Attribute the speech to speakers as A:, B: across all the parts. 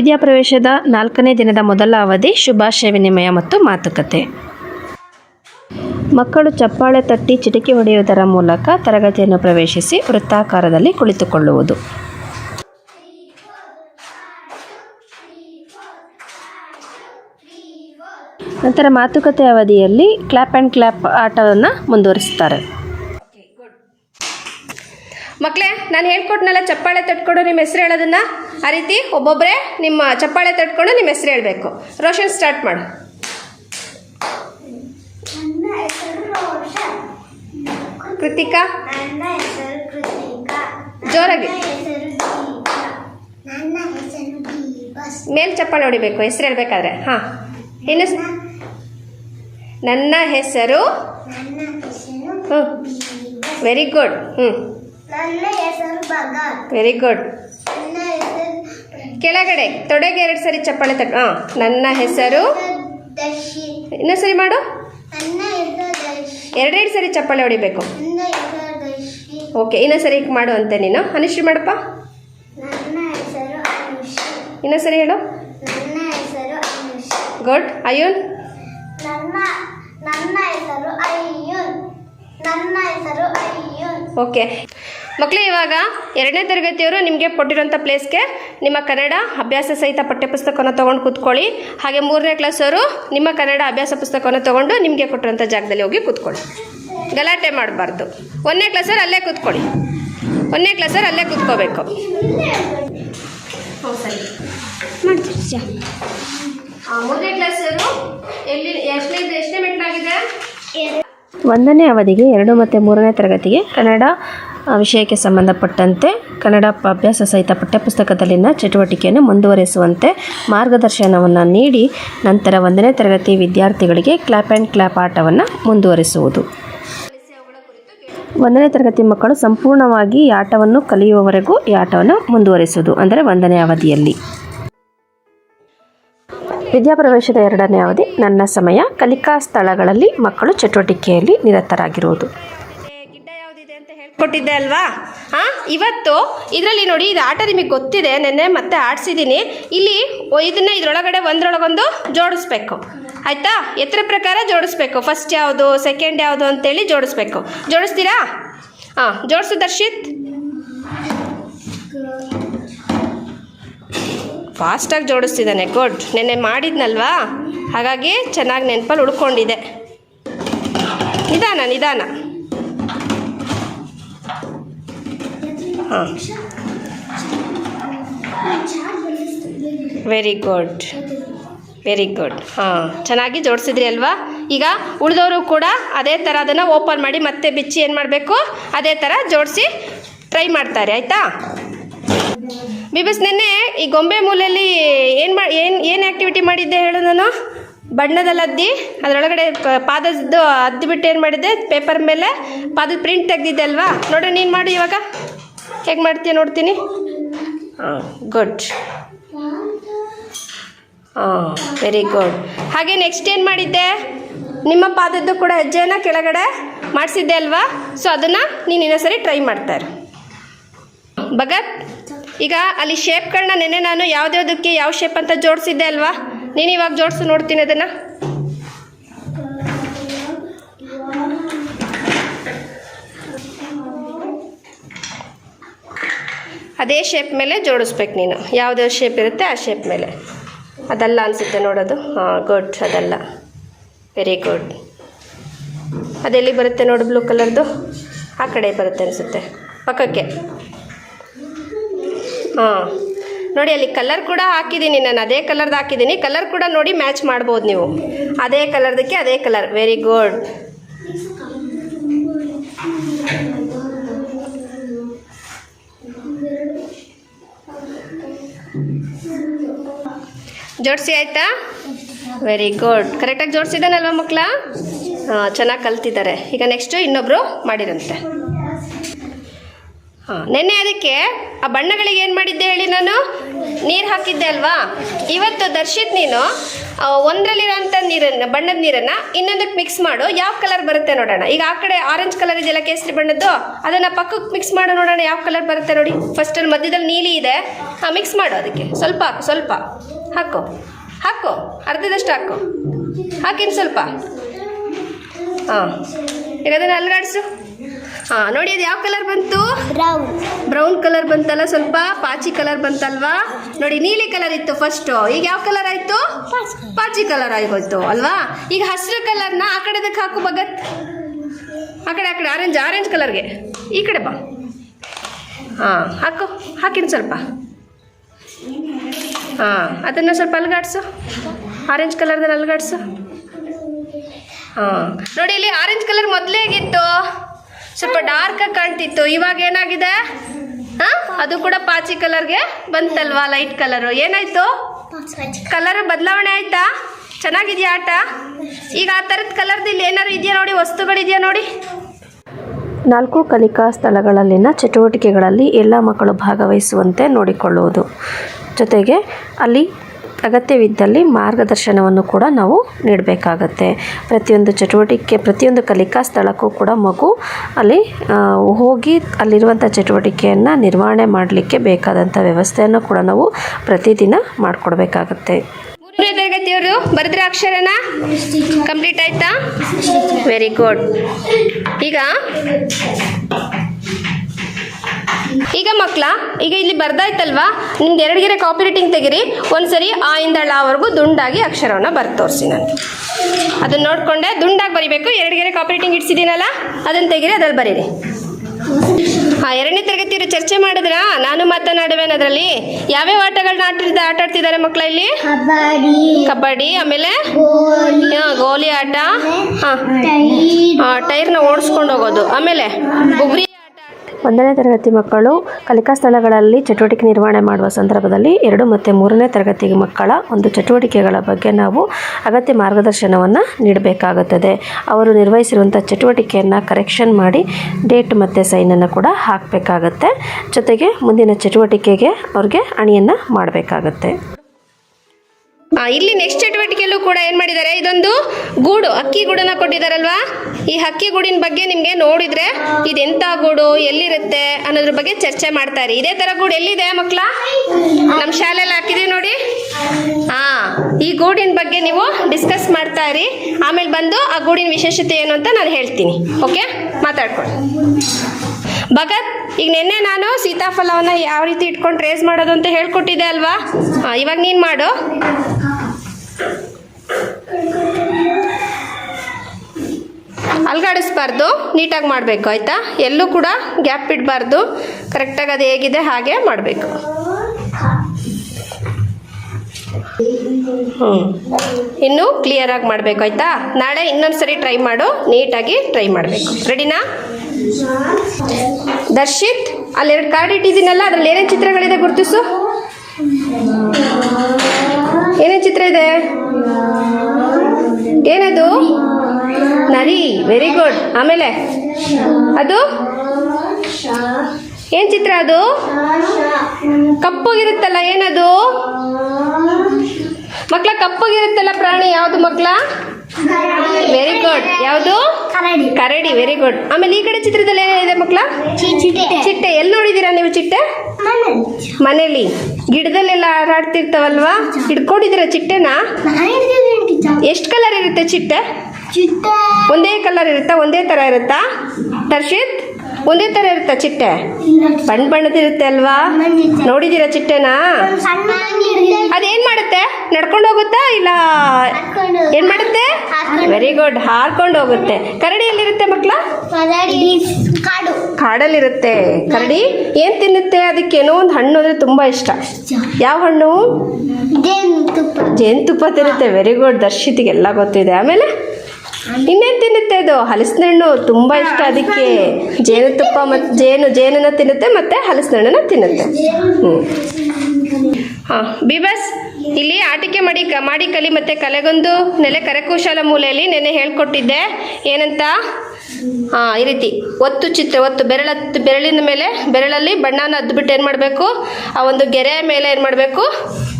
A: ವಿದ್ಯಾಪ್ರವೇಶದ ನಾಲ್ಕನೇ ದಿನದ ಮೊದಲ ಅವಧಿ ಶುಭಾಶಯ, ವಿನಿಮಯ ಮತ್ತು ಮಾತುಕತೆ. ಮಕ್ಕಳು ಚಪ್ಪಾಳೆ ತಟ್ಟಿ ಚಿಟಿಕೆ ಹೊಡೆಯುವುದರ ಮೂಲಕ ತರಗತಿಯನ್ನು ಪ್ರವೇಶಿಸಿ ವೃತ್ತಾಕಾರದಲ್ಲಿ ಕುಳಿತುಕೊಳ್ಳುವುದು. ನಂತರ ಮಾತುಕತೆ ಅವಧಿಯಲ್ಲಿ ಕ್ಲ್ಯಾಪ್ ಆ್ಯಂಡ್ ಕ್ಲ್ಯಾಪ್ ಆಟವನ್ನು ಮುಂದುವರಿಸ್ತಾರೆ
B: ಮಕ್ಕಳೇ ನಾನು ಹೇಳ್ಕೊಟ್ನಲ್ಲ ಚಪ್ಪಾಳೆ ತಟ್ಕೊಂಡು ನಿಮ್ಮ ಹೆಸರು ಹೇಳೋದನ್ನ? ಆ ರೀತಿ ಒಬ್ಬೊಬ್ಬರೇ ನಿಮ್ಮ ಚಪ್ಪಾಳೆ ತಟ್ಕೊಂಡು ನಿಮ್ಮ ಹೆಸರು ಹೇಳಬೇಕು. ರೋಷನ್ ಸ್ಟಾರ್ಟ್ ಮಾಡು. ಕೃತಿಕಾ? ಜೋರಾಗಿ. ಮೇಲ್ ಚಪ್ಪಾಳೆ ಹೊಡಿಬೇಕು ಹೆಸರು ಹೇಳ್ಬೇಕಾದ್ರೆ. ಹಾಂ. ಇನ್ನು ಸ್- ನನ್ನ ಹೆಸರು
C: ನನ್ನ ಹೆಸರು
B: ಹ್ಞೂ ವೆರಿ ಗುಡ್ ಹ್ಞೂ
C: ನನ್ನ ಹೆಸರು ಭಗತ್.
B: ವೆರಿ ಗುಡ್
C: ನನ್ನ ಹೆಸರು
B: ಕೆಳಗಡೆ ತೊಡೆಗೆ ಎರಡು ಸರಿ ಚಪ್ಪಾಳೆ ತಟ್ ಹಾಂ ನನ್ನ ಹೆಸರು
C: ದರ್ಶಿತ್
B: ಇನ್ನೊಂದು ಸರಿ ಮಾಡು.
C: ನನ್ನ ಹೆಸರು ದರ್ಶಿತ್
B: ಎರಡೆರಡು ಸರಿ ಚಪ್ಪಾಳೆ ಹೊಡಿಬೇಕು.
C: ನನ್ನ ಹೆಸರು ದರ್ಶಿತ್
B: ಓಕೆ ಇನ್ನೊಂದು ಸರಿ ಮಾಡು ಅಂತೆ ನೀನು. ಅನುಶ್ರೀ ಮಾಡಪ್ಪ.
C: ನನ್ನ ಹೆಸರು
B: ಇನ್ನೊಂದು ಸರಿ ಹೇಳು.
C: ನನ್ನ ಹೆಸರು ಅನುಷಿ
B: ಗುಡ್ ಅಯ್ಯೂನ್
C: ನನ್ನ ನನ್ನ ಹೆಸರು ಅಯ್ಯುನ್. ನನ್ನ ಹೆಸರು ಅಯ್ಯುನ್
B: ಓಕೆ. ಮಕ್ಕಳು ಇವಾಗ ಎರಡನೇ ತರಗತಿಯವರು ನಿಮಗೆ ಕೊಟ್ಟಿರೋಂಥ ಪ್ಲೇಸ್ಗೆ ನಿಮ್ಮ ಕನ್ನಡ ಅಭ್ಯಾಸ ಸಹಿತ ಪಠ್ಯಪುಸ್ತಕವನ್ನು ತೊಗೊಂಡು ಕೂತ್ಕೊಳ್ಳಿ. ಹಾಗೆ ಮೂರನೇ ಕ್ಲಾಸವರು ನಿಮ್ಮ ಕನ್ನಡ ಅಭ್ಯಾಸ ಪುಸ್ತಕವನ್ನು ತೊಗೊಂಡು ನಿಮಗೆ ಕೊಟ್ಟಿರೋಂಥ ಜಾಗದಲ್ಲಿ ಹೋಗಿ ಕೂತ್ಕೊಳ್ಳಿ. ಗಲಾಟೆ ಮಾಡಬಾರ್ದು. ಒಂದನೇ ಕ್ಲಾಸಲ್ಲಿ ಅಲ್ಲೇ ಕೂತ್ಕೊಳ್ಳಿ. ಒಂದನೇ ಕ್ಲಾಸಲ್ಲಿ ಅಲ್ಲೇ ಕೂತ್ಕೋಬೇಕು. ಮೂರನೇ ಕ್ಲಾಸರು ಎಲ್ಲಿ ಎಷ್ಟನೇ ಎಷ್ಟನೇ ಮೆಟ್ಲಾಗಿದೆ
A: ಒಂದನೇ ಅವಧಿಗೆ, ಎರಡು ಮತ್ತು ಮೂರನೇ ತರಗತಿಗೆ ಕನ್ನಡ ವಿಷಯಕ್ಕೆ ಸಂಬಂಧಪಟ್ಟಂತೆ ಕನ್ನಡ ಅಭ್ಯಾಸ ಸಹಿತ ಪಠ್ಯಪುಸ್ತಕದಲ್ಲಿನ ಚಟುವಟಿಕೆಯನ್ನು ಮುಂದುವರಿಸುವಂತೆ ಮಾರ್ಗದರ್ಶನವನ್ನು ನೀಡಿ ನಂತರ ಒಂದನೇ ತರಗತಿ ವಿದ್ಯಾರ್ಥಿಗಳಿಗೆ ಕ್ಲ್ಯಾಪ್ ಆ್ಯಂಡ್ ಕ್ಲ್ಯಾಪ್ ಆಟವನ್ನು ಮುಂದುವರಿಸುವುದು. ಒಂದನೇ ತರಗತಿ ಮಕ್ಕಳು ಸಂಪೂರ್ಣವಾಗಿ ಈ ಆಟವನ್ನು ಕಲಿಯುವವರೆಗೂ ಈ ಆಟವನ್ನು ಮುಂದುವರಿಸುವುದು, ಅಂದರೆ ಒಂದನೇ ಅವಧಿಯಲ್ಲಿ. ವಿದ್ಯಾಪ್ರವೇಶದ ಎರಡನೇ ಅವಧಿ, ನನ್ನ ಸಮಯ, ಕಲಿಕಾ ಸ್ಥಳಗಳಲ್ಲಿ ಮಕ್ಕಳು ಚಟುವಟಿಕೆಯಲ್ಲಿ ನಿರತರಾಗಿರುವುದು.
B: ಗಿಡ್ಡ ಯಾವುದಿದೆ ಅಂತ ಹೇಳ್ಕೊಟ್ಟಿದ್ದೆ ಅಲ್ವಾ? ಹಾಂ ಇವತ್ತು ಇದರಲ್ಲಿ ನೋಡಿ, ಇದು ಆಟ ನಿಮಗೆ ಗೊತ್ತಿದೆ. ನೆನ್ನೆ ಮತ್ತೆ ಆಡಿಸಿದ್ದೀನಿ ಇಲ್ಲಿ ಇದನ್ನ ಇದರೊಳಗಡೆ ಒಂದರೊಳಗೊಂದು ಜೋಡಿಸ್ಬೇಕು. ಆಯಿತಾ? ಎತ್ತರ ಪ್ರಕಾರ ಜೋಡಿಸ್ಬೇಕು. ಫಸ್ಟ್ ಯಾವುದು ಸೆಕೆಂಡ್ ಯಾವುದು ಅಂತೇಳಿ ಜೋಡಿಸ್ಬೇಕು. ಜೋಡಿಸ್ತೀರಾ? ಹಾಂ ಜೋಡಿಸು ದರ್ಶಿತ್. ಫಾಸ್ಟಾಗಿ ಜೋಡಿಸ್ತಿದ್ದಾನೆ, ಗುಡ್. ನೆನ್ನೆ ಮಾಡಿದ್ನಲ್ವಾ? ಹಾಗಾಗಿ ಚೆನ್ನಾಗಿ ನೆನಪಲ್ಲಿ ಉಳ್ಕೊಂಡಿದೆ. ನಿಧಾನ ನಿಧಾನ. ಹಾಂ. ವೆರಿ ಗುಡ್ ವೆರಿ ಗುಡ್ ಹಾಂ. ಚೆನ್ನಾಗಿ ಜೋಡಿಸಿದ್ರಿ ಅಲ್ವಾ? ಈಗ ಉಳಿದವರು ಕೂಡ ಅದೇ ಥರ ಅದನ್ನು ಓಪನ್ ಮಾಡಿ ಮತ್ತೆ ಬಿಚ್ಚಿ ಏನು ಮಾಡಬೇಕು? ಅದೇ ಥರ ಜೋಡಿಸಿ ಟ್ರೈ ಮಾಡ್ತಾರೆ, ಆಯಿತಾ? ಬಿಬಸ್ ನಿನ್ನೆ ಈ ಗೊಂಬೆ ಮೂಲೆಯಲ್ಲಿ ಏನು ಮಾಡಿ ಏನು ಏನು ಆ್ಯಕ್ಟಿವಿಟಿ ಮಾಡಿದ್ದೆ ಹೇಳು ನಾನು? ಬಣ್ಣದಲ್ಲಿ ಅದ್ದಿ ಅದರೊಳಗಡೆ ಪಾದದ್ದು ಅದ್ದು ಬಿಟ್ಟು ಏನು ಮಾಡಿದ್ದೆ? ಪೇಪರ್ ಮೇಲೆ ಪಾದದ ಪ್ರಿಂಟ್ ತೆಗ್ದಿದ್ದೆ ಅಲ್ವಾ? ನೋಡಿ ನೀನು ಮಾಡು ಇವಾಗ. ಹೇಗೆ ಮಾಡ್ತೀಯ ನೋಡ್ತೀನಿ. ಹಾಂ ಗುಡ್ ಹಾಂ ವೆರಿ ಗುಡ್ ಹಾಗೆ ನೆಕ್ಸ್ಟ್ ಏನು ಮಾಡಿದ್ದೆ? ನಿಮ್ಮ ಪಾದದ್ದು ಕೂಡ ಹೆಜ್ಜೆನ ಕೆಳಗಡೆ ಮಾಡಿಸಿದ್ದೆ ಅಲ್ವಾ? ಸೊ ಅದನ್ನು ನೀನು ಇನ್ನೊಂದ್ಸರಿ ಟ್ರೈ ಮಾಡ್ತಾರೆ ಭಗತ್ ಈಗ ಅಲ್ಲಿ ಶೇಪ್ಗಳನ್ನ ನೆನ್ನೆ ನಾನು ಯಾವುದ್ಯಾವುದಕ್ಕೆ ಯಾವ ಶೇಪ್ ಅಂತ ಜೋಡಿಸಿದ್ದೆ ಅಲ್ವಾ? ನೀನು ಇವಾಗ ಜೋಡಿಸು ನೋಡ್ತೀನಿ ಅದನ್ನು. ಅದೇ ಶೇಪ್ ಮೇಲೆ ಜೋಡಿಸ್ಬೇಕು ನೀನು. ಯಾವ್ದಾವ್ದು ಶೇಪ್ ಇರುತ್ತೆ ಆ ಶೇಪ್ ಮೇಲೆ. ಅದಲ್ಲ ಅನಿಸುತ್ತೆ ನೋಡೋದು. ಹಾಂ ಗುಡ್ ಅದಲ್ಲ. ವೆರಿ ಗುಡ್ ಅದೆಲ್ಲಿ ಬರುತ್ತೆ ನೋಡು ಬ್ಲೂ ಕಲರ್ದು ಆ ಕಡೆ ಬರುತ್ತೆ ಅನಿಸುತ್ತೆ. ಪಕ್ಕಕ್ಕೆ. ಹಾಂ. ನೋಡಿ, ಅಲ್ಲಿ ಕಲರ್ ಕೂಡ ಹಾಕಿದ್ದೀನಿ ನಾನು. ಅದೇ ಕಲರ್ದು ಹಾಕಿದ್ದೀನಿ. ಕಲರ್ ಕೂಡ ನೋಡಿ ಮ್ಯಾಚ್ ಮಾಡ್ಬೋದು ನೀವು. ಅದೇ ಕಲರ್ದಕ್ಕೆ ಅದೇ ಕಲರ್ ವೆರಿ ಗುಡ್ ಜೋಡಿಸಿ ಆಯಿತಾ? ವೆರಿ ಗುಡ್ ಕರೆಕ್ಟಾಗಿ ಜೋಡಿಸಿದ್ದಾನಲ್ವ ಮಕ್ಕಳ? ಹಾಂ, ಚೆನ್ನಾಗಿ ಕಲ್ತಿದ್ದಾರೆ. ಈಗ ನೆಕ್ಸ್ಟು ಇನ್ನೊಬ್ಬರು ಮಾಡಿರಂತೆ. ಹಾಂ, ನೆನ್ನೆ ಅದಕ್ಕೆ ಆ ಬಣ್ಣಗಳಿಗೆ ಏನು ಮಾಡಿದ್ದೆ ಹೇಳಿ ನಾನು? ನೀರು ಹಾಕಿದ್ದೆ ಅಲ್ವಾ? ಇವತ್ತು ದರ್ಶಿತ್ ನೀನು ಒಂದರಲ್ಲಿರೋಂಥ ನೀರನ್ನು, ಬಣ್ಣದ ನೀರನ್ನು ಇನ್ನೊಂದಕ್ಕೆ ಮಿಕ್ಸ್ ಮಾಡು. ಯಾವ ಕಲರ್ ಬರುತ್ತೆ ನೋಡೋಣ. ಈಗ ಆ ಕಡೆ ಆರೆಂಜ್ ಕಲರ್ ಇದೆಯಲ್ಲ ಕೇಸರಿ ಬಣ್ಣದ್ದು? ಅದನ್ನು ಪಕ್ಕಕ್ಕೆ ಮಿಕ್ಸ್ ಮಾಡು ನೋಡೋಣ ಯಾವ ಕಲರ್ ಬರುತ್ತೆ ನೋಡಿ. ಫಸ್ಟ್ ಅಲ್ಲಿ ಮಧ್ಯದಲ್ಲಿ ನೀಲಿ ಇದೆ. ಹಾಂ ಮಿಕ್ಸ್ ಮಾಡು ಅದಕ್ಕೆ. ಸ್ವಲ್ಪ ಹಾಕು ಸ್ವಲ್ಪ. ಹಾಕು. ಹಾಕು. ಅರ್ಧದಷ್ಟು ಹಾಕು. ಹಾಕಿನ್ ಸ್ವಲ್ಪ. ಹಾಂ. ಈಗ ಅದನ್ನು ಅಲ್ಗಾಡಿಸು ಹಾಂ ನೋಡಿ ಅದು ಯಾವ ಕಲರ್ ಬಂತು?
C: ಬ್ರೌನ್
B: ಬ್ರೌನ್ ಕಲರ್ ಬಂತಲ್ಲ ಸ್ವಲ್ಪ? ಪಾಚಿ ಕಲರ್ ಬಂತಲ್ವಾ? ನೋಡಿ ನೀಲಿ ಕಲರ್ ಇತ್ತು ಫಸ್ಟು ಈಗ ಯಾವ ಕಲರ್ ಆಯಿತು? ಪಾಚಿ. ಕಲರ್ ಆಗೋಯ್ತು ಅಲ್ವಾ? ಈಗ ಹಸಿರು ಕಲರ್ನ ಆ ಕಡೆದಕ್ಕೆ ಹಾಕು ಭಗತ್. ಆ ಕಡೆ ಆ ಕಡೆ ಆರೆಂಜ್ ಆರೆಂಜ್ ಕಲರ್ಗೆ ಈ ಕಡೆ ಬಾ. ಹಾಂ ಹಾಕು ಹಾಕಿನ ಸ್ವಲ್ಪ. ಹಾಂ ಅದನ್ನು ಸ್ವಲ್ಪ ಅಲ್ಗಾಡ್ಸು. ಆರೆಂಜ್ ಕಲರ್ದಲ್ಲಿ ಅಲ್ಗಾಡ್ಸು. ಹಾಂ ನೋಡಿ ಇಲ್ಲಿ ಆರೆಂಜ್ ಕಲರ್ ಮೊದಲೇ ಹೇಗಿತ್ತು? ಸ್ವಲ್ಪ ಡಾರ್ಕ್ ಆಗಿ ಕಾಣ್ತಿತ್ತು. ಇವಾಗ ಏನಾಗಿದೆ? ಹಾ? ಅದು ಕೂಡ ಪಾಚಿ ಕಲರ್ಗೆ ಬಂತಲ್ವಾ ಲೈಟ್ ಕಲರು ಏನಾಯ್ತು? ಕಲರ್ ಬದಲಾವಣೆ ಆಯ್ತಾ? ಚೆನ್ನಾಗಿದೆಯಾ ಆಟ? ಈಗ ಆ ಥರದ ಕಲರ್ದು ಇಲ್ಲಿ ಏನಾದ್ರು ಇದೆಯಾ ನೋಡಿ, ವಸ್ತುಗಳಿದೆಯಾ ನೋಡಿ?
D: ನಾಲ್ಕು ಕಲಿಕಾ ಸ್ಥಳಗಳಲ್ಲಿನ ಚಟುವಟಿಕೆಗಳಲ್ಲಿ ಎಲ್ಲ ಮಕ್ಕಳು ಭಾಗವಹಿಸುವಂತೆ ನೋಡಿಕೊಳ್ಳುವುದು. ಜೊತೆಗೆ ಅಲ್ಲಿ ಅಗತ್ಯವಿದ್ದಲ್ಲಿ ಮಾರ್ಗದರ್ಶನವನ್ನು ಕೂಡ ನಾವು ನೀಡಬೇಕಾಗತ್ತೆ. ಪ್ರತಿಯೊಂದು ಚಟುವಟಿಕೆ ಪ್ರತಿಯೊಂದು ಕಲಿಕಾ ಸ್ಥಳಕ್ಕೂ ಕೂಡ ಮಗು ಅಲ್ಲಿ ಹೋಗಿ ಅಲ್ಲಿರುವಂಥ ಚಟುವಟಿಕೆಯನ್ನು ನಿರ್ವಹಣೆ ಮಾಡಲಿಕ್ಕೆ ಬೇಕಾದಂಥ ವ್ಯವಸ್ಥೆಯನ್ನು ಕೂಡ ನಾವು ಪ್ರತಿದಿನ ಮಾಡಿಕೊಡ್ಬೇಕಾಗತ್ತೆ.
B: ಮೂರನೇ ತರಗತಿಯವರು ಬರೆದ್ರೆ ಅಕ್ಷರನ ಕಂಪ್ಲೀಟ್ ಆಯ್ತಾ? ವೆರಿ ಗುಡ್ ಈಗ ಈಗ ಮಕ್ಕಳ ಈಗ ಇಲ್ಲಿ ಬರ್ದಾಯ್ತಲ್ವಾ? ನಿಮ್ದು ಎರಡು ಗೆರೆ ಕಾಪಿ ರೈಟಿಂಗ್ ತೆಗಿರಿ. ಒಂದ್ಸರಿ ಆ ಇಂದ ದುಂಡಾಗಿ ಅಕ್ಷರವನ್ನು ಬರ್ದು ತೋರಿಸಿ ನಾನು ಅದನ್ನ ನೋಡಿಕೊಂಡೆ ದುಂಡಾಗಿ ಬರಿಬೇಕು. ಎರಡು ಗೆರೆ ಕಾಪಿ ರೈಟಿಂಗ್ ಇಡ್ಸಿದ್ದೀನಲ್ಲ ಅದನ್ನು ತೆಗಿರಿ ಅದ್ರಲ್ಲಿ ಬರೀರಿ. ಹಾಂ ಎರಡನೇ ತರಗತಿಯವರು ಚರ್ಚೆ ಮಾಡಿದ್ರಾ? ನಾನು ಮಾತನಾಡುವೇನು ಅದರಲ್ಲಿ. ಯಾವ್ಯಾವ ಆಟಗಳನ್ನ ಆಟ ಆಟ ಆಡ್ತಿದ್ದಾರೆ ಮಕ್ಕಳ ಇಲ್ಲಿ?
C: ಕಬಡ್ಡಿ
B: ಆಮೇಲೆ?
C: ಗೋಲಿ
B: ಹಾ, ಗೋಲಿ ಆಟ. ಹಾಂ.
C: ಟೈರ್
B: ಟೈರ್ನ ಓಡಿಸ್ಕೊಂಡು ಹೋಗೋದು. ಆಮೇಲೆ ಬುಗ್ರಿ
D: ಒಂದನೇ ತರಗತಿ ಮಕ್ಕಳು ಕಲಿಕಾ ಸ್ಥಳಗಳಲ್ಲಿ ಚಟುವಟಿಕೆ ನಿರ್ವಹಣೆ ಮಾಡುವ ಸಂದರ್ಭದಲ್ಲಿ ಎರಡು ಮತ್ತು ಮೂರನೇ ತರಗತಿ ಮಕ್ಕಳ ಒಂದು ಚಟುವಟಿಕೆಗಳ ಬಗ್ಗೆ ನಾವು ಅಗತ್ಯ ಮಾರ್ಗದರ್ಶನವನ್ನು ನೀಡಬೇಕಾಗುತ್ತದೆ. ಅವರು ನಿರ್ವಹಿಸಿರುವಂಥ ಚಟುವಟಿಕೆಯನ್ನು ಕರೆಕ್ಷನ್ ಮಾಡಿ ಡೇಟ್ ಮತ್ತು ಸೈನನ್ನು ಕೂಡ ಹಾಕಬೇಕಾಗತ್ತೆ. ಜೊತೆಗೆ ಮುಂದಿನ ಚಟುವಟಿಕೆಗೆ ಅವ್ರಿಗೆ ಅಣಿಯನ್ನು ಮಾಡಬೇಕಾಗತ್ತೆ.
B: ಇಲ್ಲಿ ನೆಕ್ಸ್ಟ್ ಚಟುವಟಿಕೆಯಲ್ಲೂ ಕೂಡ ಏನು ಮಾಡಿದ್ದಾರೆ? ಇದೊಂದು ಗೂಡು, ಅಕ್ಕಿ ಗೂಡನ್ನ ಕೊಟ್ಟಿದ್ದಾರಲ್ವಾ? ಈ ಹಕ್ಕಿ ಗೂಡಿನ ಬಗ್ಗೆ ನಿಮಗೆ ನೋಡಿದ್ರೆ ಇದೆಂತ ಗೂಡು, ಎಲ್ಲಿರುತ್ತೆ ಅನ್ನೋದ್ರ ಬಗ್ಗೆ ಚರ್ಚೆ ಮಾಡ್ತಾರೆ ಇದೇ ತರ ಗೂಡು ಎಲ್ಲಿದೆ ಮಕ್ಕಳ ನಮ್ಮ ಶಾಲೆಯಲ್ಲಿ ಹಾಕಿದೀವಿ ನೋಡಿ. ಹಾಂ ಈ ಗೂಡಿನ ಬಗ್ಗೆ ನೀವು ಡಿಸ್ಕಸ್ ಮಾಡ್ತಾ ಇರಿ. ಆಮೇಲೆ ಬಂದು ಆ ಗೂಡಿನ ವಿಶೇಷತೆ ಏನು ಅಂತ ನಾನು ಹೇಳ್ತೀನಿ. ಓಕೆ ಮಾತಾಡ್ಕೊಳ್ಳಿ. ಭಗತ್, ಈಗ ನಿನ್ನೆ ನಾನು ಸೀತಾಫಲವನ್ನು ಯಾವ ರೀತಿ ಇಟ್ಕೊಂಡು ಟ್ರೇಸ್ ಮಾಡೋದು ಅಂತ ಹೇಳ್ಕೊಟ್ಟಿದ್ದೆ ಅಲ್ವಾ? ಇವಾಗ ನೀನು ಮಾಡು. ಅಲ್ಗಾಡಿಸ್ಬಾರ್ದು, ನೀಟಾಗಿ ಮಾಡಬೇಕು, ಆಯಿತಾ? ಎಲ್ಲೂ ಕೂಡ ಗ್ಯಾಪ್ ಇಡಬಾರ್ದು. ಕರೆಕ್ಟಾಗಿ ಅದು ಹೇಗಿದೆ, ಹಾಗೆ ಮಾಡಬೇಕು. ಹ್ಞೂ ಇನ್ನು ಕ್ಲಿಯರಾಗಿ ಮಾಡಬೇಕು, ಆಯಿತಾ? ನಾಳೆ ಇನ್ನೊಂದು ಸರಿ ಟ್ರೈ ಮಾಡು, ನೀಟಾಗಿ ಟ್ರೈ ಮಾಡಬೇಕು. ರೆಡಿನಾ ದರ್ಶಿತ್, ಅಲ್ಲಿ ಎರಡು ಕಾರ್ಡ್ ಇಟ್ಟಿದ್ದೀನಲ್ಲ, ಅದ್ರಲ್ಲಿ ಏನೇನು ಚಿತ್ರಗಳಿದೆ ಗುರುತಿಸು? ಏನೇನು ಚಿತ್ರ ಇದೆ? ಏನದು? ನರಿ ವೆರಿ ಗುಡ್ ಆಮೇಲೆ? ಅದು? ಏನ್ ಚಿತ್ರ ಅದು? ಕಪ್ಪಗಿರುತ್ತಲ್ಲ, ಏನದು? ಮಕ್ಕಳ ಕಪ್ಪಗಿರುತ್ತಲ್ಲ ಪ್ರಾಣಿ, ಯಾವುದು ಮಕ್ಕಳ ವೆರಿ ಗುಡ್ ಯಾವುದು?
C: ಕರಡಿ.
B: ಕರಡಿ ವೆರಿ ಗುಡ್ ಆಮೇಲೆ ಈ ಕಡೆ ಚಿತ್ರದಲ್ಲಿ ಏನಿದೆ ಮಕ್ಕಳ?
C: ಚಿಟ್ಟೆ.
B: ಎಲ್ಲಿ ನೋಡಿದ್ದೀರಾ ನೀವು ಚಿಟ್ಟೆ? ಮನೇಲಿ. ಗಿಡದಲ್ಲೆಲ್ಲ ಆಟಾಡ್ತಿರ್ತಾವಲ್ವಾ ಹಿಡ್ಕೊಂಡಿದ್ದೀರಾ ಚಿಟ್ಟೆನ? ಎಷ್ಟು ಕಲರ್ ಇರುತ್ತೆ ಚಿಟ್ಟೆ?
C: ಚಿಟ್ಟೆ.
B: ಒಂದೇ ಕಲರ್ ಇರುತ್ತಾ? ಒಂದೇ ತರ ಇರುತ್ತಾ? ದರ್ಶಿತ್? ಒಂದೇ ಥರ ಇರುತ್ತಾ ಚಿಟ್ಟೆ? ಬಣ್ಣ ಬಣ್ಣದಿರುತ್ತೆ ಅಲ್ವಾ? ನೋಡಿದ್ದೀರಾ ಚಿಟ್ಟೆನಾ? ಅದೇನು ಮಾಡುತ್ತೆ? ನಡ್ಕೊಂಡು ಹೋಗುತ್ತಾ ಇಲ್ಲ ಏನ್ ಮಾಡುತ್ತೆ? ವೆರಿ ಗುಡ್ ಹಾರ್ಕೊಂಡು ಹೋಗುತ್ತೆ. ಕರಡಿ ಎಲ್ಲಿರುತ್ತೆ ಮಕ್ಕಳ
C: ಕಾಡು
B: ಕಾಡಲ್ಲಿರುತ್ತೆ. ಕರಡಿ ಏನ್ ತಿನ್ನುತ್ತೆ? ಅದಕ್ಕೆ ಏನೋ ಒಂದು ಹಣ್ಣು ಅಂದ್ರೆ ತುಂಬಾ ಇಷ್ಟ. ಯಾವ ಹಣ್ಣು?
C: ಜೇನುತುಪ್ಪ.
B: ಜೇನುತುಪ್ಪ ತಿನ್ನುತ್ತೆ. ವೆರಿ ಗುಡ್ ದರ್ಶಿತಿಗೆಲ್ಲ ಗೊತ್ತಿದೆ. ಆಮೇಲೆ? ಇನ್ನೇನು ತಿನ್ನುತ್ತೆ ಅದು ಹಲಸಿನ ಹಣ್ಣು ತುಂಬ ಇಷ್ಟ ಅದಕ್ಕೆ. ಜೇನುತುಪ್ಪ ಮತ್ತು ಜೇನು ಜೇನನ್ನ ತಿನ್ನುತ್ತೆ ಮತ್ತು ಹಲಸಿನ ಹಣ್ಣನ್ನ ತಿನ್ನುತ್ತೆ. ಹ್ಞೂ ಹಾಂ ಬಿಬಸ್ ಇಲ್ಲಿ ಆಟಿಕೆ ಮಾಡಿ ಕ ಮಾಡಿ ಕಲಿ ಮತ್ತು ಕಲೆಗೊಂದು ನೆಲೆ ಕರಕುಶಲ ಮೂಲೆಯಲ್ಲಿ ನೆನೆ ಹೇಳ್ಕೊಟ್ಟಿದ್ದೆ. ಏನಂತ?
C: ಹಾಂ ಈ ರೀತಿ. ಒತ್ತು ಚಿತ್ರ ಒತ್ತು ಬೆರಳತ್ತು ಬೆರಳಿನ ಮೇಲೆ ಬೆರಳಲ್ಲಿ ಬಣ್ಣನ ಹದ್ಬಿಟ್ಟು ಏನು ಮಾಡಬೇಕು? ಆ ಒಂದು ಗೆರೆಯ ಮೇಲೆ ಏನು ಮಾಡಬೇಕು?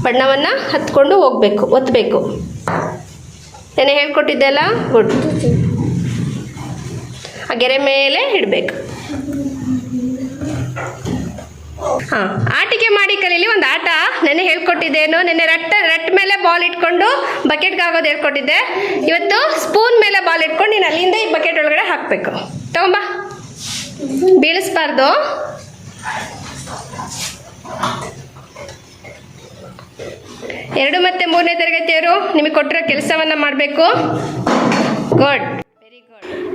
C: ಬಣ್ಣವನ್ನು ಹತ್ಕೊಂಡು ಹೋಗಬೇಕು ಒತ್ತಬೇಕು ಏನೇ ಹೇಳ್ಕೊಟ್ಟಿದ್ದೆಲ್ಲ? ಗುಡ್. ಆ ಗೆರೆ ಮೇಲೆ ಇಡ್ಬೇಕು. ಹಾಂ, ಆಟಿಕೆ ಮಾಡಿ ಕಲೀಲಿ ಒಂದು ಆಟ. ನೆನೆ ಹೇಳ್ಕೊಟ್ಟಿದ್ದೇನು. ನೆನ್ನೆ ರಟ್ಟ, ರಟ್ ಮೇಲೆ ಬಾಲ್ ಇಟ್ಕೊಂಡು ಬಕೆಟ್ಗೆ ಆಗೋದು ಹೇಳ್ಕೊಟ್ಟಿದ್ದೆ. ಇವತ್ತು ಸ್ಪೂನ್ ಮೇಲೆ ಬಾಲ್ ಇಟ್ಕೊಂಡು ನೀನು ಅಲ್ಲಿಂದ ಈ ಬಕೆಟ್ ಒಳಗಡೆ ಹಾಕಬೇಕು. ತಗೊಂಬ. ಬೀಳಿಸ್ಬಾರ್ದು. ಎರಡು ಮತ್ತೆ ಮೂರನೇ ತರಗತಿಯವರು ನಿಮಗೆ ಕೊಟ್ಟಿರೋ ಕೆಲಸವನ್ನು ಮಾಡಬೇಕು. ಗುಡ್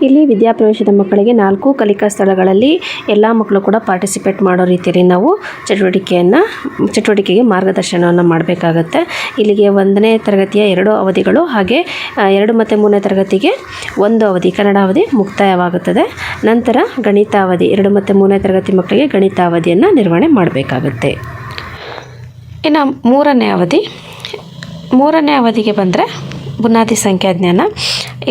B: ಇಲ್ಲಿ ವಿದ್ಯಾಪ್ರವೇಶದ ಮಕ್ಕಳಿಗೆ ನಾಲ್ಕು ಕಲಿಕಾ ಸ್ಥಳಗಳಲ್ಲಿ ಎಲ್ಲ ಮಕ್ಕಳು ಕೂಡ ಪಾರ್ಟಿಸಿಪೇಟ್ ಮಾಡೋ ರೀತಿಯಲ್ಲಿ ನಾವು ಚಟುವಟಿಕೆಯನ್ನು, ಚಟುವಟಿಕೆಗೆ ಮಾರ್ಗದರ್ಶನವನ್ನು ಮಾಡಬೇಕಾಗತ್ತೆ. ಇಲ್ಲಿಗೆ ಒಂದನೇ ತರಗತಿಯ ಎರಡು ಅವಧಿಗಳು ಹಾಗೆ ಎರಡು ಮತ್ತು ಮೂರನೇ ತರಗತಿಗೆ ಒಂದು ಅವಧಿ, ಕನ್ನಡ ಅವಧಿ ಮುಕ್ತಾಯವಾಗುತ್ತದೆ. ನಂತರ ಗಣಿತಾವಧಿ, ಎರಡು ಮತ್ತು ಮೂರನೇ ತರಗತಿ ಮಕ್ಕಳಿಗೆ ಗಣಿತಾವಧಿಯನ್ನು ನಿರ್ವಹಣೆ ಮಾಡಬೇಕಾಗುತ್ತೆ. ಇನ್ನು ಮೂರನೇ ಅವಧಿ ಮೂರನೇ ಅವಧಿಗೆ ಬಂದರೆ ಬುನಾದಿ ಸಂಖ್ಯಾಜ್ಞಾನ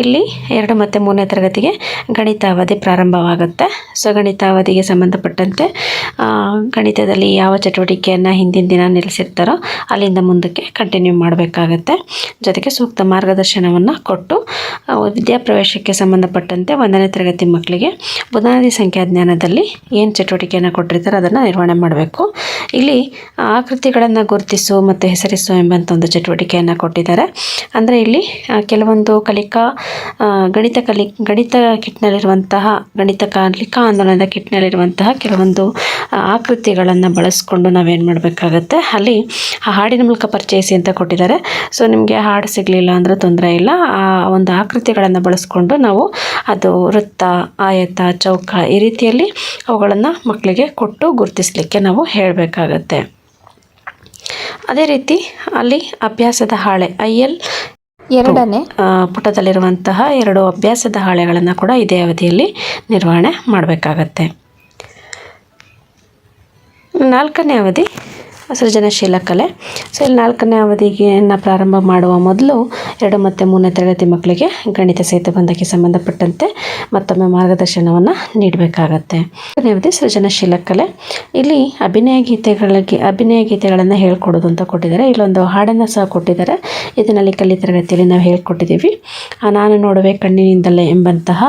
B: ಇಲ್ಲಿ ಎರಡು ಮತ್ತು ಮೂರನೇ ತರಗತಿಗೆ ಗಣಿತ ಅವಧಿ ಪ್ರಾರಂಭವಾಗುತ್ತೆ. ಸೊ ಗಣಿತ ಅವಧಿಗೆ ಸಂಬಂಧಪಟ್ಟಂತೆ ಗಣಿತದಲ್ಲಿ ಯಾವ ಚಟುವಟಿಕೆಯನ್ನು ಹಿಂದಿನ ದಿನ ನಿಲ್ಲಿಸಿರ್ತಾರೋ ಅಲ್ಲಿಂದ ಮುಂದಕ್ಕೆ ಕಂಟಿನ್ಯೂ ಮಾಡಬೇಕಾಗತ್ತೆ. ಜೊತೆಗೆ ಸೂಕ್ತ ಮಾರ್ಗದರ್ಶನವನ್ನು ಕೊಟ್ಟು ವಿದ್ಯಾಪ್ರವೇಶಕ್ಕೆ ಸಂಬಂಧಪಟ್ಟಂತೆ ಒಂದನೇ ತರಗತಿ ಮಕ್ಕಳಿಗೆ ಬುನಾದಿ ಸಂಖ್ಯಾಜ್ಞಾನದಲ್ಲಿ ಏನು ಚಟುವಟಿಕೆಯನ್ನು ಕೊಟ್ಟಿರ್ತಾರೋ ಅದನ್ನು ನಿರ್ವಹಣೆ ಮಾಡಬೇಕು. ಇಲ್ಲಿ ಆಕೃತಿಗಳನ್ನು ಗುರುತಿಸು ಮತ್ತು ಹೆಸರಿಸು ಎಂಬಂಥ ಒಂದು ಚಟುವಟಿಕೆಯನ್ನು ಕೊಟ್ಟಿದ್ದಾರೆ. ಅಂದರೆ ಇಲ್ಲಿ ಕೆಲವೊಂದು ಕಲಿಕಾ ಗಣಿತ ಕಲಿ, ಗಣಿತ ಕಿಟ್ನಲ್ಲಿರುವಂತಹ, ಗಣಿತ ಕಲಿಕಾ ಆಂದೋಲನದ ಕಿಟ್ನಲ್ಲಿರುವಂತಹ ಕೆಲವೊಂದು ಆಕೃತಿಗಳನ್ನು ಬಳಸ್ಕೊಂಡು ನಾವೇನು ಮಾಡಬೇಕಾಗತ್ತೆ? ಅಲ್ಲಿ ಆ ಹಾಡಿನ ಮೂಲಕ ಪರಿಚಯಿಸಿ ಅಂತ ಕೊಟ್ಟಿದ್ದಾರೆ. ಸೊ ನಿಮಗೆ ಹಾಡು ಸಿಗಲಿಲ್ಲ ಅಂದರೆ ತೊಂದರೆ ಇಲ್ಲ. ಆ ಒಂದು ಆಕೃತಿಗಳನ್ನು ಬಳಸ್ಕೊಂಡು ನಾವು ಅದು ವೃತ್ತ, ಆಯತ, ಚೌಕ ಈ ರೀತಿಯಲ್ಲಿ ಅವುಗಳನ್ನು ಮಕ್ಕಳಿಗೆ ಕೊಟ್ಟು ಗುರುತಿಸಲಿಕ್ಕೆ ನಾವು ಹೇಳಬೇಕಾಗತ್ತೆ. ಅದೇ ರೀತಿ ಅಲ್ಲಿ ಅಭ್ಯಾಸದ ಹಾಳೆ, ಐ ಎಲ್
E: ಎರಡನೇ.
B: ಪುಟದಲ್ಲಿರುವಂತಹ ಎರಡು ಅಭ್ಯಾಸದ ಹಾಳೆಗಳನ್ನು ಕೂಡ ಇದೇ ಅವಧಿಯಲ್ಲಿ ನಿರ್ವಹಣೆ ಮಾಡಬೇಕಾಗತ್ತೆ. ನಾಲ್ಕನೇ ಅವಧಿ ಸೃಜನಶೀಲ ಕಲೆ. ಸೊ ಇಲ್ಲಿ ನಾಲ್ಕನೇ ಅವಧಿಗೆಯನ್ನು ಪ್ರಾರಂಭ ಮಾಡುವ ಮೊದಲು ಎರಡು ಮತ್ತು ಮೂರನೇ ತರಗತಿ ಮಕ್ಕಳಿಗೆ ಗಣಿತ ಸಹಿತ ಬಂದಕ್ಕೆ ಸಂಬಂಧಪಟ್ಟಂತೆ ಮತ್ತೊಮ್ಮೆ ಮಾರ್ಗದರ್ಶನವನ್ನು ನೀಡಬೇಕಾಗತ್ತೆ. ಅವಧಿ ಸೃಜನಶೀಲ ಕಲೆ. ಇಲ್ಲಿ ಅಭಿನಯ ಗೀತೆಗಳಿಗೆ, ಅಭಿನಯ ಗೀತೆಗಳನ್ನು ಹೇಳ್ಕೊಡೋದು ಅಂತ ಕೊಟ್ಟಿದ್ದಾರೆ. ಇಲ್ಲೊಂದು ಹಾಡನ್ನು ಸಹ ಕೊಟ್ಟಿದ್ದಾರೆ. ಇದನ್ನಲ್ಲಿ ಕಲಿ ತರಗತಿಯಲ್ಲಿ ನಾವು ಹೇಳ್ಕೊಟ್ಟಿದ್ದೀವಿ. ನಾನು ನೋಡುವೆ ಕಣ್ಣಿನಿಂದಲೇ ಎಂಬಂತಹ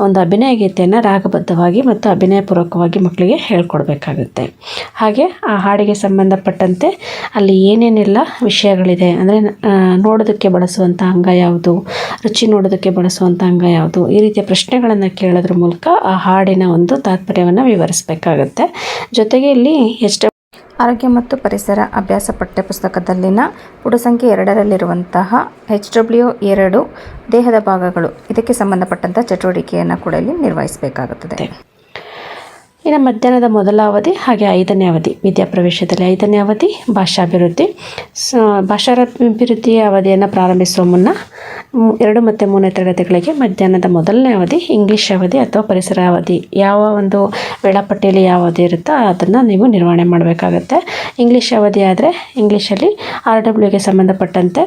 B: ಒಂದು ಅಭಿನಯ ಗೀತೆಯನ್ನು ರಾಗಬದ್ಧವಾಗಿ ಮತ್ತು ಅಭಿನಯಪೂರ್ವಕವಾಗಿ ಮಕ್ಕಳಿಗೆ ಹೇಳ್ಕೊಡ್ಬೇಕಾಗುತ್ತೆ. ಹಾಗೆ ಆ ಹಾಡಿಗೆ ಸಂಬಂಧಪಟ್ಟಂತೆ ಅಲ್ಲಿ ಏನೇನೆಲ್ಲ ವಿಷಯಗಳಿದೆ? ಅಂದರೆ ನೋಡೋದಕ್ಕೆ ಬಳಸುವಂಥ ಅಂಗ ಯಾವುದು? ರುಚಿ ನೋಡೋದಕ್ಕೆ ಬಳಸುವಂಥ ಅಂಗ ಯಾವುದು? ಈ ರೀತಿಯ ಪ್ರಶ್ನೆಗಳನ್ನು ಕೇಳೋದ್ರ ಮೂಲಕ ಆ ಹಾಡಿನ ಒಂದು ತಾತ್ಪರ್ಯವನ್ನು ವಿವರಿಸಬೇಕಾಗತ್ತೆ. ಜೊತೆಗೆ ಇಲ್ಲಿ ಎಷ್ಟು
E: ಆರೋಗ್ಯ ಮತ್ತು ಪರಿಸರ ಅಭ್ಯಾಸ ಪಠ್ಯಪುಸ್ತಕದಲ್ಲಿನ ಪುಟ ಸಂಖ್ಯೆ ಎರಡರಲ್ಲಿರುವಂತಹ ಎಚ್ ಡಬ್ಲ್ಯೂ ಎರಡು ದೇಹದ ಭಾಗಗಳು ಇದಕ್ಕೆ ಸಂಬಂಧಪಟ್ಟಂಥ ಚಟುವಟಿಕೆಯನ್ನು ಕೂಡ ಇಲ್ಲಿ ನಿರ್ವಹಿಸಬೇಕಾಗುತ್ತದೆ.
B: ಇನ್ನು ಮಧ್ಯಾಹ್ನದ ಮೊದಲ ಅವಧಿ ಹಾಗೆ ಐದನೇ ಅವಧಿ ವಿದ್ಯಾಪ್ರವೇಶದಲ್ಲಿ ಐದನೇ ಅವಧಿ, ಭಾಷಾಭಿವೃದ್ಧಿ. ಸ, ಭಾಷಾಭಿವೃದ್ಧಿಯ ಅವಧಿಯನ್ನು ಪ್ರಾರಂಭಿಸುವ ಮುನ್ನ ಎರಡು ಮತ್ತು ಮೂರನೇ ತರಗತಿಗಳಿಗೆ ಮಧ್ಯಾಹ್ನದ ಮೊದಲನೇ ಅವಧಿ, ಇಂಗ್ಲೀಷ್ ಅವಧಿ ಅಥವಾ ಪರಿಸರ ಅವಧಿ. ಯಾವ ಒಂದು ವೇಳಾಪಟ್ಟಿಯಲ್ಲಿ ಯಾವ ಅವಧಿ ಇರುತ್ತೋ ಅದನ್ನು ನೀವು ನಿರ್ವಹಣೆ ಮಾಡಬೇಕಾಗತ್ತೆ. ಇಂಗ್ಲೀಷ್ ಅವಧಿ ಆದರೆ ಇಂಗ್ಲೀಷಲ್ಲಿ ಆರ್ ಡಬ್ಲ್ಯೂಗೆ ಸಂಬಂಧಪಟ್ಟಂತೆ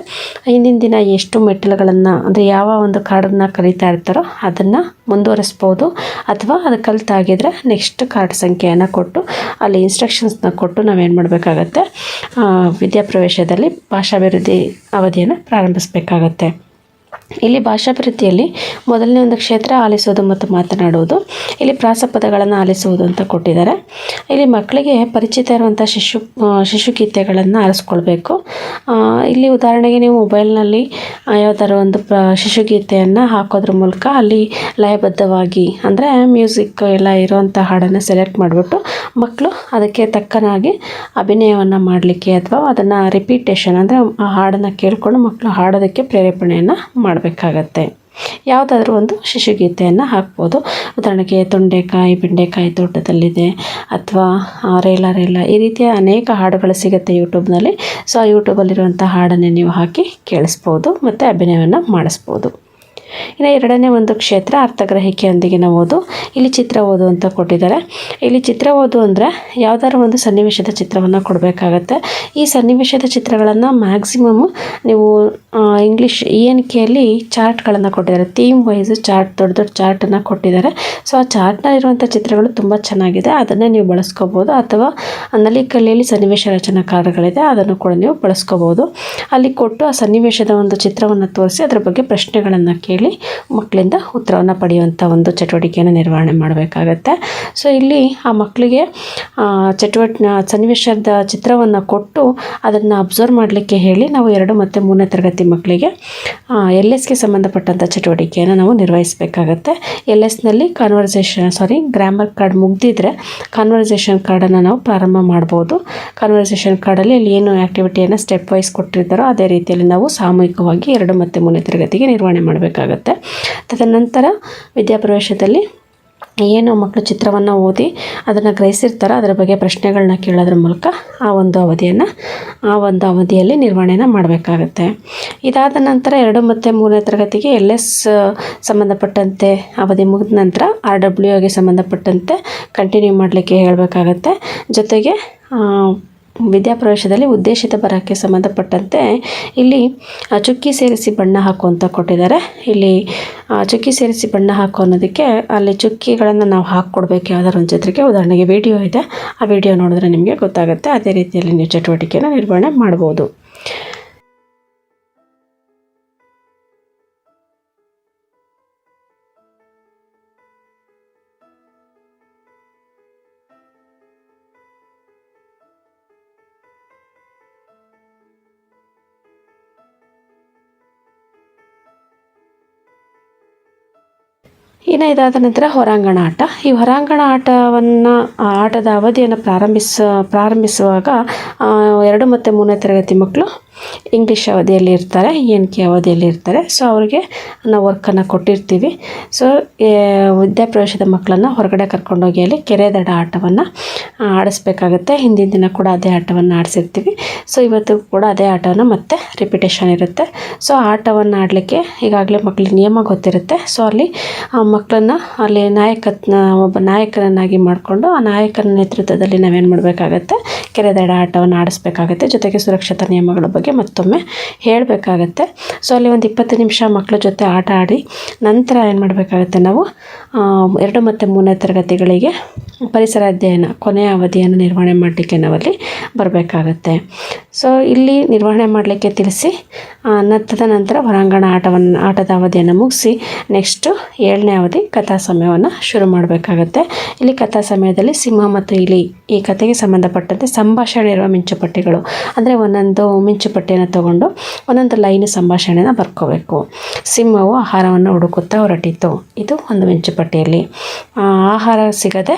B: ಹಿಂದಿನ ದಿನ ಎಷ್ಟು ಮೆಟ್ಟಿಲುಗಳನ್ನು, ಅಂದರೆ ಯಾವ ಒಂದು ಕಾರ್ಡನ್ನು ಕಲಿತಾ ಇರ್ತಾರೋ ಅದನ್ನು ಮುಂದುವರಿಸ್ಬೋದು. ಅಥವಾ ಅದು ಕಲಿತಾಗಿದ್ರೆ ನೆಕ್ಸ್ಟ್ ಕಾರ್ಡ್ ಸಂಖ್ಯೆಯನ್ನು ಕೊಟ್ಟು, ಅಲ್ಲಿ ಇನ್ಸ್ಟ್ರಕ್ಷನ್ಸ್ನ ಕೊಟ್ಟು ನಾವೇನು ಮಾಡಬೇಕಾಗತ್ತೆ? ವಿದ್ಯಾಪ್ರವೇಶದಲ್ಲಿ ಭಾಷಾಭಿವೃದ್ಧಿ ಅವಧಿಯನ್ನು ಪ್ರಾರಂಭಿಸಬೇಕಾಗತ್ತೆ. ಇಲ್ಲಿ ಭಾಷಾಭಿವೃದ್ಧಿಯಲ್ಲಿ ಮೊದಲನೇ ಒಂದು ಕ್ಷೇತ್ರ ಆಲಿಸೋದು ಮತ್ತು ಮಾತನಾಡುವುದು. ಇಲ್ಲಿ ಪ್ರಾಸಪದಗಳನ್ನು ಆಲಿಸುವುದು ಅಂತ ಕೊಟ್ಟಿದ್ದಾರೆ. ಇಲ್ಲಿ ಮಕ್ಕಳಿಗೆ ಪರಿಚಿತ ಇರುವಂಥ ಶಿಶು ಶಿಶುಗೀತೆಗಳನ್ನು ಆರಿಸ್ಕೊಳ್ಬೇಕು. ಇಲ್ಲಿ ಉದಾಹರಣೆಗೆ ನೀವು ಮೊಬೈಲ್ನಲ್ಲಿ ಯಾವುದಾದ್ರು ಒಂದು ಪ್ರ, ಶಿಶುಗೀತೆಯನ್ನು ಹಾಕೋದ್ರ ಮೂಲಕ ಅಲ್ಲಿ ಲಯಬದ್ಧವಾಗಿ, ಅಂದರೆ ಮ್ಯೂಸಿಕ್ ಎಲ್ಲ ಇರುವಂಥ ಹಾಡನ್ನು ಸೆಲೆಕ್ಟ್ ಮಾಡಿಬಿಟ್ಟು ಮಕ್ಕಳು ಅದಕ್ಕೆ ತಕ್ಕನಾಗಿ ಅಭಿನಯವನ್ನು ಮಾಡಲಿಕ್ಕೆ ಅಥವಾ ಅದನ್ನು ರಿಪೀಟೇಷನ್ ಅಂದರೆ ಆ ಹಾಡನ್ನು ಕೇಳಿಕೊಂಡು ಮಕ್ಕಳು ಹಾಡೋದಕ್ಕೆ ಪ್ರೇರೇಪಣೆಯನ್ನು ಮಾಡಬೇಕಾಗತ್ತೆ. ಯಾವುದಾದ್ರೂ ಒಂದು ಶಿಶುಗೀತೆಯನ್ನು ಹಾಕ್ಬೋದು. ಉದಾಹರಣೆಗೆ ತೊಂಡೆಕಾಯಿ, ಬೆಂಡೆಕಾಯಿ ತೋಟದಲ್ಲಿದೆ ಅಥವಾ ರೇಲ ರೇಲ ಈ ರೀತಿಯ ಅನೇಕ ಹಾಡುಗಳು ಸಿಗುತ್ತೆ ಯೂಟ್ಯೂಬ್ನಲ್ಲಿ. ಸೊ ಆ ಯೂಟ್ಯೂಬಲ್ಲಿರುವಂಥ ಹಾಡನ್ನೇ ನೀವು ಹಾಕಿ ಕೇಳಿಸ್ಬೋದು ಮತ್ತು ಅಭಿನಯವನ್ನು ಮಾಡಿಸ್ಬೋದು. ಇನ್ನು ಎರಡನೇ ಒಂದು ಕ್ಷೇತ್ರ ಅರ್ಥಗ್ರಹಿಕೆಯೊಂದಿಗಿನ ಓದು. ಇಲ್ಲಿ ಚಿತ್ರ ಓದು ಅಂತ ಕೊಟ್ಟಿದ್ದಾರೆ. ಇಲ್ಲಿ ಚಿತ್ರ ಓದು ಅಂದರೆ ಯಾವ್ದಾದ್ರು ಒಂದು ಸನ್ನಿವೇಶದ ಚಿತ್ರವನ್ನು ಕೊಡಬೇಕಾಗತ್ತೆ. ಈ ಸನ್ನಿವೇಶದ ಚಿತ್ರಗಳನ್ನು ಮ್ಯಾಕ್ಸಿಮಮ್ ನೀವು ಇಂಗ್ಲೀಷ್ ಇ ಎನ್ ಕೆಯಲ್ಲಿ ಚಾರ್ಟ್ಗಳನ್ನು ಕೊಟ್ಟಿದ್ದಾರೆ. ಥೀಮ್ ವೈಸ್ ಚಾರ್ಟ್ ದೊಡ್ಡ ದೊಡ್ಡ ಚಾರ್ಟನ್ನು ಕೊಟ್ಟಿದ್ದಾರೆ. ಸೊ ಆ ಚಾರ್ಟ್ನಲ್ಲಿರುವಂಥ ಚಿತ್ರಗಳು ತುಂಬ ಚೆನ್ನಾಗಿದೆ. ಅದನ್ನೇ ನೀವು ಬಳಸ್ಕೋಬೋದು. ಅಥವಾ ನಲ್ಲಿ ಕಲೆಯಲ್ಲಿ ಸನ್ನಿವೇಶ ರಚನಾಕಾರಗಳಿದೆ, ಅದನ್ನು ಕೂಡ ನೀವು ಬಳಸ್ಕೋಬೋದು. ಅಲ್ಲಿ ಕೊಟ್ಟು ಆ ಸನ್ನಿವೇಶದ ಒಂದು ಚಿತ್ರವನ್ನು ತೋರಿಸಿ ಅದರ ಬಗ್ಗೆ ಪ್ರಶ್ನೆಗಳನ್ನು ಕೇಳಿ. ಮಕ್ಕಳಿಂದ ಉತ್ತರವನ್ನು ಪಡೆಯುವಂಥ ಒಂದು ಚಟುವಟಿಕೆಯನ್ನು ನಿರ್ವಹಣೆ ಮಾಡಬೇಕಾಗತ್ತೆ. ಸೊ ಇಲ್ಲಿ ಆ ಮಕ್ಕಳಿಗೆ ಚಟುವಟ ಸನ್ನಿವೇಶದ ಚಿತ್ರವನ್ನು ಕೊಟ್ಟು ಅದನ್ನು ಅಬ್ಸರ್ವ್ ಮಾಡಲಿಕ್ಕೆ ಹೇಳಿ ನಾವು ಎರಡು ಮತ್ತು ಮೂರನೇ ತರಗತಿ ಮಕ್ಕಳಿಗೆ ಎಲ್ ಎಸ್ಗೆ ಸಂಬಂಧಪಟ್ಟಂಥ ಚಟುವಟಿಕೆಯನ್ನು ನಾವು ನಿರ್ವಹಿಸಬೇಕಾಗತ್ತೆ. ಎಲ್ ಎಸ್ನಲ್ಲಿ ಕಾನ್ವರ್ಸೇಷನ್ ಸಾರಿ ಗ್ರಾಮರ್ ಕಾರ್ಡ್ ಮುಗ್ದಿದ್ರೆ ಕಾನ್ವರ್ಸೇಷನ್ ಕಾರ್ಡನ್ನು ನಾವು ಪ್ರಾರಂಭ ಮಾಡ್ಬೋದು. ಕಾನ್ವರ್ಸೇಷನ್ ಕಾರ್ಡಲ್ಲಿ ಅಲ್ಲಿ ಏನು ಆ್ಯಕ್ಟಿವಿಟಿಯನ್ನು ಸ್ಟೆಪ್ ವೈಸ್ ಕೊಟ್ಟಿರ್ತಾರೋ ಅದೇ ರೀತಿಯಲ್ಲಿ ನಾವು ಸಾಮೂಹಿಕವಾಗಿ ಎರಡು ಮತ್ತು ಮೂರನೇ ತರಗತಿಗೆ ನಿರ್ವಹಣೆ ಮಾಡಬೇಕಾಗತ್ತೆ. ತದನಂತರ ವಿದ್ಯಾಪ್ರವೇಶದಲ್ಲಿ ಏನು ಮಕ್ಕಳು ಚಿತ್ರವನ್ನು ಓದಿ ಅದನ್ನು ಗ್ರಹಿಸಿರ್ತಾರೋ ಅದರ ಬಗ್ಗೆ ಪ್ರಶ್ನೆಗಳನ್ನ ಕೇಳೋದ್ರ ಮೂಲಕ ಆ ಒಂದು ಅವಧಿಯನ್ನು, ಆ ಒಂದು ಅವಧಿಯಲ್ಲಿ ನಿರ್ವಹಣೆನ ಮಾಡಬೇಕಾಗತ್ತೆ. ಇದಾದ ನಂತರ ಎರಡು ಮತ್ತು ಮೂರನೇ ತರಗತಿಗೆ ಎಲ್ ಎಸ್ ಸಂಬಂಧಪಟ್ಟಂತೆ ಅವಧಿ ಮುಗಿದ ನಂತರ ಆರ್ ಡಬ್ಲ್ಯೂ ಆಗಿ ಸಂಬಂಧಪಟ್ಟಂತೆ ಕಂಟಿನ್ಯೂ ಮಾಡಲಿಕ್ಕೆ ಹೇಳಬೇಕಾಗತ್ತೆ. ಜೊತೆಗೆ ವಿದ್ಯಾಪ್ರವೇಶದಲ್ಲಿ ಉದ್ದೇಶಿತ ಬರಹಕ್ಕೆ ಸಂಬಂಧಪಟ್ಟಂತೆ ಇಲ್ಲಿ ಚುಕ್ಕಿ ಸೇರಿಸಿ ಬಣ್ಣ ಹಾಕು ಅಂತ ಕೊಟ್ಟಿದ್ದಾರೆ. ಇಲ್ಲಿ ಚುಕ್ಕಿ ಸೇರಿಸಿ ಬಣ್ಣ ಹಾಕು ಅನ್ನೋದಕ್ಕೆ ಅಲ್ಲಿ ಚುಕ್ಕಿಗಳನ್ನು ನಾವು ಹಾಕ್ಕೊಡ್ಬೇಕು ಯಾವ್ದಾದ್ರು ಒಂದು ಚಿತ್ರಕ್ಕೆ ಉದಾಹರಣೆಗೆ ವಿಡಿಯೋ ಇದೆ. ಆ ವಿಡಿಯೋ ನೋಡಿದ್ರೆ ನಿಮಗೆ ಗೊತ್ತಾಗುತ್ತೆ. ಅದೇ ರೀತಿಯಲ್ಲಿ ನೀವು ಚಟುವಟಿಕೆಯನ್ನು ನಿರ್ವಹಣೆ ಮಾಡ್ಬೋದು. ಇನ್ನು ಇದಾದ ನಂತರ ಹೊರಾಂಗಣ ಆಟ. ಈ ಹೊರಾಂಗಣ ಆಟವನ್ನು ಆಟದ ಅವಧಿಯನ್ನು ಪ್ರಾರಂಭಿಸ, ಪ್ರಾರಂಭಿಸುವಾಗ ಎರಡು ಮತ್ತು ಮೂರನೇ ತರಗತಿ ಮಕ್ಕಳು ಇಂಗ್ಲೀಷ್ ಅವಧಿಯಲ್ಲಿ ಇರ್ತಾರೆ ಎನ್ ಕೆ ಅವಧಿಯಲ್ಲಿ ಇರ್ತಾರೆ. ಸೊ ಅವರಿಗೆ ನಾವು ವರ್ಕನ್ನು ಕೊಟ್ಟಿರ್ತೀವಿ. ಸೊ ವಿದ್ಯಾಪ್ರವೇಶದ ಮಕ್ಕಳನ್ನು ಹೊರಗಡೆ ಕರ್ಕೊಂಡೋಗಿ ಅಲ್ಲಿ ಕೆರೆ ದಡ ಆಟವನ್ನು ಆಡಿಸ್ಬೇಕಾಗುತ್ತೆ. ಹಿಂದಿನ ದಿನ ಕೂಡ ಅದೇ ಆಟವನ್ನು ಆಡಿಸಿರ್ತೀವಿ. ಸೊ ಇವತ್ತು ಕೂಡ ಅದೇ ಆಟವನ್ನು ಮತ್ತೆ ರಿಪಿಟೇಷನ್ ಇರುತ್ತೆ. ಸೊ ಆಟವನ್ನು ಆಡಲಿಕ್ಕೆ ಈಗಾಗಲೇ ಮಕ್ಕಳಿಗೆ ನಿಯಮ ಗೊತ್ತಿರುತ್ತೆ. ಸೊ ಅಲ್ಲಿ ಮಕ್ಕಳನ್ನು ಅಲ್ಲಿ ನಾಯಕತ್ನ, ಒಬ್ಬ ನಾಯಕನನ್ನಾಗಿ ಮಾಡಿಕೊಂಡು ಆ ನಾಯಕನ ನೇತೃತ್ವದಲ್ಲಿ ನಾವೇನು ಮಾಡಬೇಕಾಗತ್ತೆ? ಕೆರೆ ದಡ ಆಟವನ್ನು ಆಡಿಸ್ಬೇಕಾಗತ್ತೆ. ಜೊತೆಗೆ ಸುರಕ್ಷತಾ ನಿಯಮಗಳ ಬಗ್ಗೆ ಮತ್ತೊಮ್ಮೆ ಹೇಳಬೇಕಾಗತ್ತೆ. ಸೊ ಅಲ್ಲಿ ಒಂದು ಇಪ್ಪತ್ತು ನಿಮಿಷ ಮಕ್ಕಳ ಜೊತೆ ಆಟ ಆಡಿ ನಂತರ ಏನು ಮಾಡಬೇಕಾಗತ್ತೆ ನಾವು ಎರಡು ಮತ್ತು ಮೂರನೇ ತರಗತಿಗಳಿಗೆ ಪರಿಸರ ಅಧ್ಯಯನ, ಕೊನೆಯ ಅವಧಿಯನ್ನು ನಿರ್ವಹಣೆ ಮಾಡಲಿಕ್ಕೆ ನಾವಲ್ಲಿ ಬರಬೇಕಾಗತ್ತೆ. ಸೊ ಇಲ್ಲಿ ನಿರ್ವಹಣೆ ಮಾಡಲಿಕ್ಕೆ ತಿಳಿಸಿ ನತ್ತದ ನಂತರ ಹೊರಾಂಗಣ ಆಟವನ್ನು ಆಟದ ಅವಧಿಯನ್ನು ಮುಗಿಸಿ ನೆಕ್ಸ್ಟು ಏಳನೇ ಅವಧಿ ಕಥಾ ಸಮಯವನ್ನು ಶುರು ಮಾಡಬೇಕಾಗತ್ತೆ. ಇಲ್ಲಿ ಕಥಾ ಸಮಯದಲ್ಲಿ ಸಿಂಹ ಮತ್ತು ಇಲಿ ಈ ಕಥೆಗೆ ಸಂಬಂಧಪಟ್ಟಂತೆ ಸಂಭಾಷಣೆ ಇರುವ ಮಿಂಚುಪಟ್ಟಿಗಳು. ಅಂದರೆ ಒಂದೊಂದು ಮಿಂಚುಪಟ್ಟಿಯನ್ನು ತಗೊಂಡು ಒಂದೊಂದು ಲೈನ್ ಸಂಭಾಷಣೆನ ಬರ್ಕೋಬೇಕು. ಸಿಂಹವು ಆಹಾರವನ್ನು ಹುಡುಕುತ್ತಾ ಹೊರಟಿತ್ತು ಇದು ಒಂದು ಮಿಂಚುಪಟ್ಟಿಯಲ್ಲಿ ಆಹಾರ ಸಿಗದೆ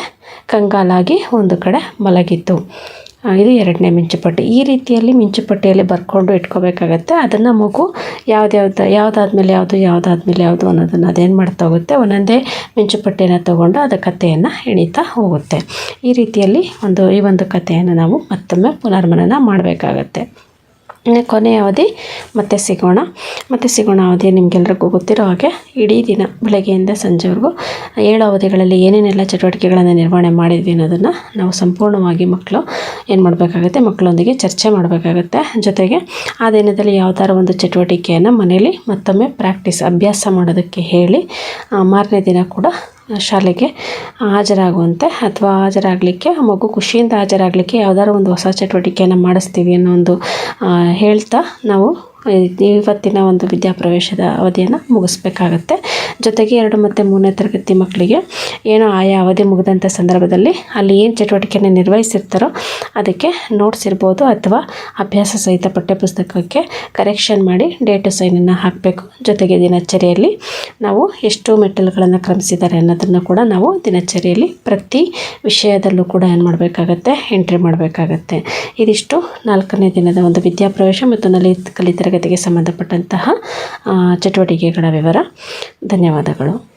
B: ಕಂಗಾಲಾಗಿ ಒಂದು ಕಡೆ ಮಲಗಿತ್ತು ಇದು ಎರಡನೇ ಮಿಂಚುಪಟ್ಟಿ ಈ ರೀತಿಯಲ್ಲಿ ಮಿಂಚುಪಟ್ಟಿಯಲ್ಲಿ ಬರ್ಕೊಂಡು ಇಟ್ಕೋಬೇಕಾಗತ್ತೆ. ಅದನ್ನು ಮಗು ಯಾವ್ದ್ಯಾವ್ದು ಯಾವುದಾದ್ಮೇಲೆ ಯಾವುದು ಯಾವುದಾದ್ಮೇಲೆ ಯಾವುದು ಅನ್ನೋದನ್ನು ಅದೇನು ಮಾಡ್ತಾ ಹೋಗುತ್ತೆ. ಒಂದೊಂದೇ ಮಿಂಚುಪಟ್ಟಿಯನ್ನು ತಗೊಂಡು ಅದು ಕಥೆಯನ್ನು ಎಣೀತಾ ಹೋಗುತ್ತೆ. ಈ ರೀತಿಯಲ್ಲಿ ಒಂದು, ಈ ಒಂದು ಕಥೆಯನ್ನು ನಾವು ಮತ್ತೊಮ್ಮೆ ಪುನರ್ಮನನ ಮಾಡಬೇಕಾಗತ್ತೆ. ಕೊನೆಯ ಅವಧಿ ಮತ್ತೆ ಸಿಗೋಣ. ಮತ್ತೆ ಸಿಗೋಣ ಅವಧಿ ನಿಮಗೆಲ್ರಿಗೂ ಗೊತ್ತಿರೋ ಹಾಗೆ ಇಡೀ ದಿನ ಬೆಳಗ್ಗೆಯಿಂದ ಸಂಜೆವರೆಗೂ ಏಳು ಅವಧಿಗಳಲ್ಲಿ ಏನೇನೆಲ್ಲ ಚಟುವಟಿಕೆಗಳನ್ನು ನಿರ್ವಹಣೆ ಮಾಡಿದ್ವಿ ಅನ್ನೋದನ್ನು ನಾವು ಸಂಪೂರ್ಣವಾಗಿ ಮಕ್ಕಳು ಏನು ಮಾಡಬೇಕಾಗುತ್ತೆ? ಮಕ್ಕಳೊಂದಿಗೆ ಚರ್ಚೆ ಮಾಡಬೇಕಾಗುತ್ತೆ. ಜೊತೆಗೆ ಆ ದಿನದಲ್ಲಿ ಯಾವ್ದಾರ ಒಂದು ಚಟುವಟಿಕೆಯನ್ನು ಮನೆಯಲ್ಲಿ ಮತ್ತೊಮ್ಮೆ ಪ್ರಾಕ್ಟೀಸ್ ಅಭ್ಯಾಸ ಮಾಡೋದಕ್ಕೆ ಹೇಳಿ ಮಾರನೇ ದಿನ ಕೂಡ ಶಾಲೆಗೆ ಹಾಜರಾಗುವಂತೆ ಅಥವಾ ಹಾಜರಾಗಲಿಕ್ಕೆ, ಆ ಮಗು ಖುಷಿಯಿಂದ ಹಾಜರಾಗಲಿಕ್ಕೆ ಯಾವ್ದಾದ್ರು ಒಂದು ಹೊಸ ಚಟುವಟಿಕೆಯನ್ನು ಮಾಡಿಸ್ತೀವಿ ಅನ್ನೋ ಒಂದು ಹೇಳ್ತಾ ನಾವು ಇವತ್ತಿನ ಒಂದು ವಿದ್ಯಾಪ್ರವೇಶದ ಅವಧಿಯನ್ನು ಮುಗಿಸ್ಬೇಕಾಗತ್ತೆ. ಜೊತೆಗೆ ಎರಡು ಮತ್ತು ಮೂರನೇ ತರಗತಿ ಮಕ್ಕಳಿಗೆ ಏನೋ ಆಯಾ ಅವಧಿ ಮುಗಿದಂಥ ಸಂದರ್ಭದಲ್ಲಿ ಅಲ್ಲಿ ಏನು ಚಟುವಟಿಕೆಯನ್ನು ನಿರ್ವಹಿಸಿರ್ತಾರೋ ಅದಕ್ಕೆ ನೋಟ್ಸ್ ಇರ್ಬೋದು ಅಥವಾ ಅಭ್ಯಾಸ ಸಹಿತ ಪಠ್ಯಪುಸ್ತಕಕ್ಕೆ ಕರೆಕ್ಷನ್ ಮಾಡಿ ಡೇಟು ಸೈನನ್ನು ಹಾಕಬೇಕು. ಜೊತೆಗೆ ದಿನಚರಿಯಲ್ಲಿ ನಾವು ಎಷ್ಟು ಮೆಟ್ಟಲುಗಳನ್ನು ಕ್ರಮಿಸಿದ್ದಾರೆ ಅನ್ನೋದನ್ನು ಕೂಡ ನಾವು ದಿನಚರಿಯಲ್ಲಿ ಪ್ರತಿ ವಿಷಯದಲ್ಲೂ ಕೂಡ ಏನು ಮಾಡಬೇಕಾಗತ್ತೆ? ಎಂಟ್ರಿ ಮಾಡಬೇಕಾಗತ್ತೆ. ಇದಿಷ್ಟು ನಾಲ್ಕನೇ ದಿನದ ಒಂದು ವಿದ್ಯಾಪ್ರವೇಶ ಮತ್ತು ನಲಿ ಕಲಿ ತರಗತಿಗೆ ಸಂಬಂಧಪಟ್ಟಂತಹ ಚಟುವಟಿಕೆಗಳ ವಿವರ. ಧನ್ಯವಾದಗಳು.